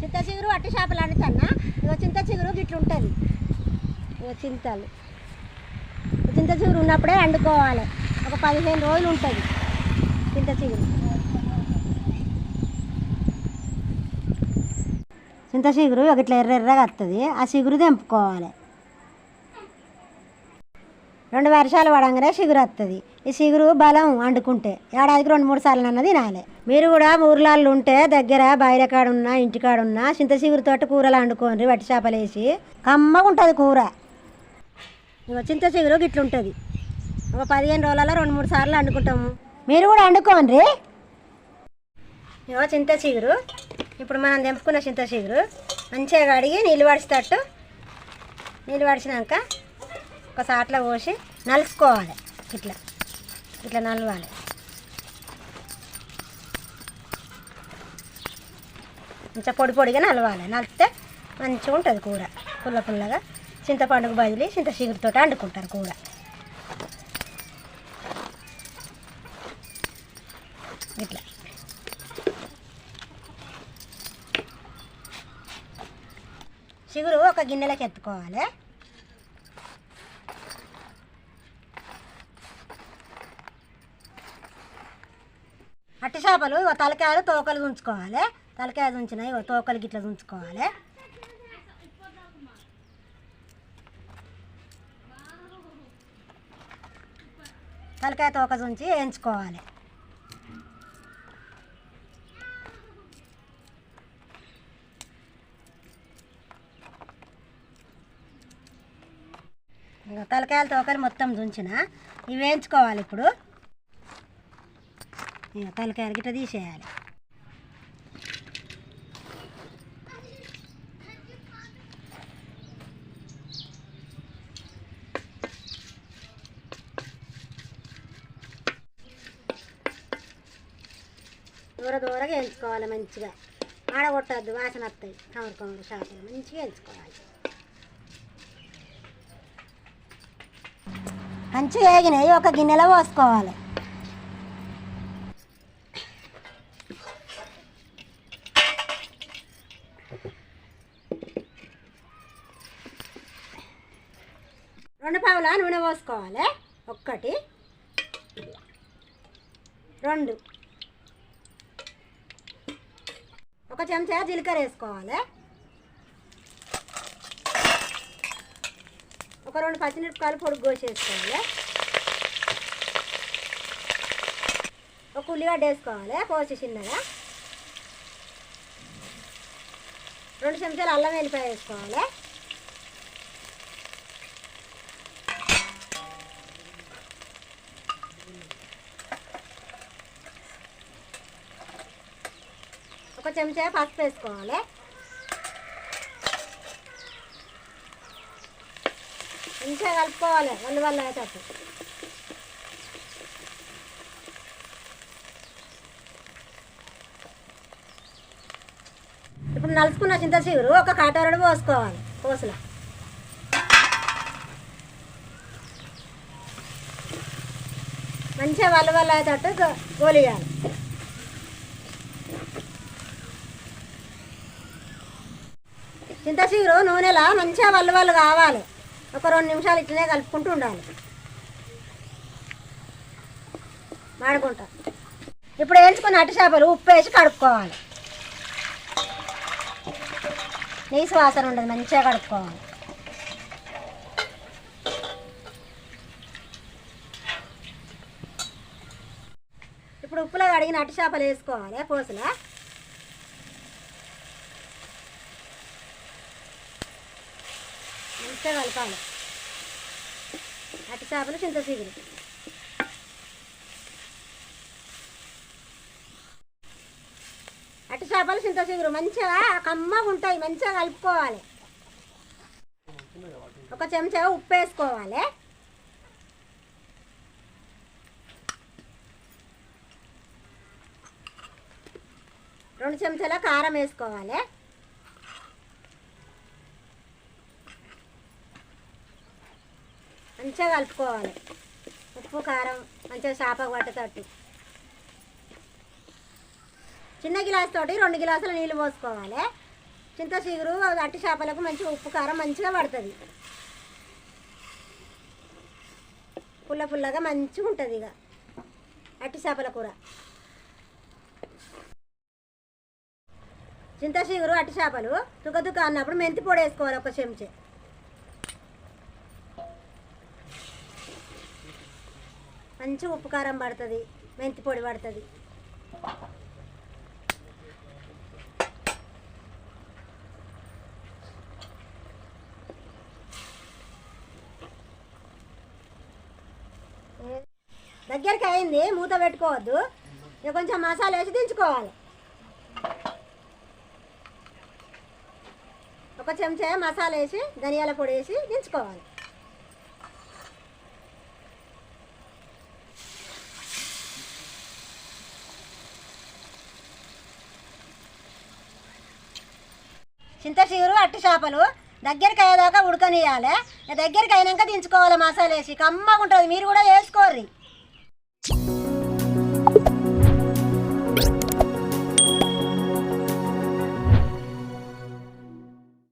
చింత చిగురు అట్టి చేపలు వండుతానా ఇగో చింత చిగురు గిట్లు ఉంటుంది ఇక చింతలు. చింత చిగురు ఉన్నప్పుడే వండుకోవాలి. ఒక పదిహేను రోజులు ఉంటుంది చింత చిగురు. చింత చిగురు ఒక ఇట్లా ఎర్ర ఎర్రగా వస్తుంది ఆ చిగురు తెంపుకోవాలి. రెండు వర్షాలు పడంగానే చిగురు వస్తుంది ఈ చిగురు బలం వండుకుంటే ఏడాదికి రెండు మూడు సార్లు అన్నది తినాలి. మీరు కూడా ఊర్లాళ్ళు ఉంటే దగ్గర బయట కాడ ఉన్నా ఇంటికాడ ఉన్నా చింత చిగురుతోటి కూరలు వండుకోండి వట్టి చేపలు వేసి కమ్మగా ఉంటుంది కూర. ఇగో చింత చిగురు గిట్లుంటుంది ఒక పదిహేను రోజులలో రెండు మూడు సార్లు వండుకుంటాము మీరు కూడా వండుకోండి ఇగో చింత చిగురు ఇప్పుడు మనం తెంపుకున్న చింత చిగురు మంచిగా కడిగి నీళ్ళు పడిచేటట్టు నీళ్ళు పడిచినాక ఒక సాట్లో పోసి నలుసుకోవాలి. ఇట్లా. ఇట్లా నలవాలి. మంచిగా పొడి పొడిగా నలవాలి. నలిపితే మంచిగా ఉంటుంది కూర. పుల్ల పుల్లగా. చింతపండుకు బదిలి చింత చిగురుతో వండుకుంటారు కూర. ఇట్లా. చిగురు ఒక గిన్నెలోకి ఎత్తుకోవాలి. అట్టి చేపలు తలకాయలు తోకలు ఉంచుకోవాలి తలకాయ ఉంచినాయి తోకలు గిట్ల ఉంచుకోవాలి తలకాయ తోక ఉంచి వేయించుకోవాలి తలకాయల తోకలు మొత్తం దుంచిన ఇవి వేయించుకోవాలి ఇప్పుడు. తలకాయ తలకాయలు గిట్ట తీసేయాలి. దూర దూరగా ఎంచుకోవాలి మంచిగా. ఆడగొట్టద్దు వాసన వస్తాయి. కమర కమర చేపలు మంచిగా ఎంచుకోవాలి మంచిగా వేగినాయి ఒక గిన్నెలో పోసుకోవాలి. రెండు పావుల నూనె పోసుకోవాలి. ఒక్కటి. రెండు. ఒక చెంచా జీలకర్ర వేసుకోవాలి. ఒక రెండు పచ్చిమిరపకాయలు పొడుగు కోసేసుకోవాలి ఒక ఉల్లిగడ్డ వేసుకోవాలి కోసి చిన్నగా. రెండు చెంచాలు అల్లం వెల్లిపాయ వేసుకోవాలి. ఒక చెంచా పసుపు వేసుకోవాలి. మంచిగా కలుపుకోవాలి వల్ల వల్ల అయ్యేటట్టు. ఇప్పుడు నలుచుకున్న చింత చిగురు ఒక కాటారుడు పోసుకోవాలి పోసలా. మంచిగా వల్ల వల్ల అయ్యేటట్టు గోలియాలి. చింతచీరు నూనెలా మంచిగా వల్ల వాళ్ళు కావాలి. ఒక రెండు నిమిషాలు ఇట్లనే కలుపుకుంటూ ఉండాలి. మాడుకుంటా. ఇప్పుడు వేయించుకున్న అట్టి చేపలు ఉప్పు వేసి కడుక్కోవాలి. నీసు వాసన ఉండదు మంచిగా కడుక్కోవాలి. ఇప్పుడు ఉప్పులో కడిగిన అట్టి చేపలు వేసుకోవాలి పోసులా. మంచిగా కలపాలి అట్టి చేపలు చింత చిగురు అట్టి చేపలు చింత చిగురు మంచిగా కమ్మగా ఉంటాయి మంచిగా కలుపుకోవాలి. ఒక చెంచా ఉప్పు వేసుకోవాలి. రెండు చెంచాల కారం వేసుకోవాలి. మంచిగా కలుపుకోవాలి. ఉప్పు కారం మంచిగా చేపకు పట్టేటట్టు. చిన్న గిలాస్ తోటి రెండు గిలాసులు నీళ్ళు పోసుకోవాలి. చింత చిగురు అట్టి చేపలకు మంచి ఉప్పు కారం మంచిగా పడుతుంది. పుల్ల పుల్లగా మంచిగా ఉంటుంది ఇక. అట్టి చేపల కూర. చింత చిగురు అట్టి చేపలు తుక తుక అన్నప్పుడు మెంతి పొడి వేసుకోవాలి ఒక చెంచే. మంచి ఉప్పు కారం పడుతుంది మెంతి పొడి పడుతుంది. దగ్గరికి అయింది మూత పెట్టుకోవద్దు. ఇక కొంచెం మసాలా వేసి దించుకోవాలి. ఒక చెంచా మసాలా వేసి ధనియాల పొడి వేసి దించుకోవాలి. చింతశీరు అట్టి చేపలు దగ్గరికి అయ్యేదాకా ఉడకనియాలి దగ్గరికి అయినాక దించుకోవాలి మసాలేసి. కమ్మగా ఉంటుంది మీరు కూడా వేసుకోర్రి.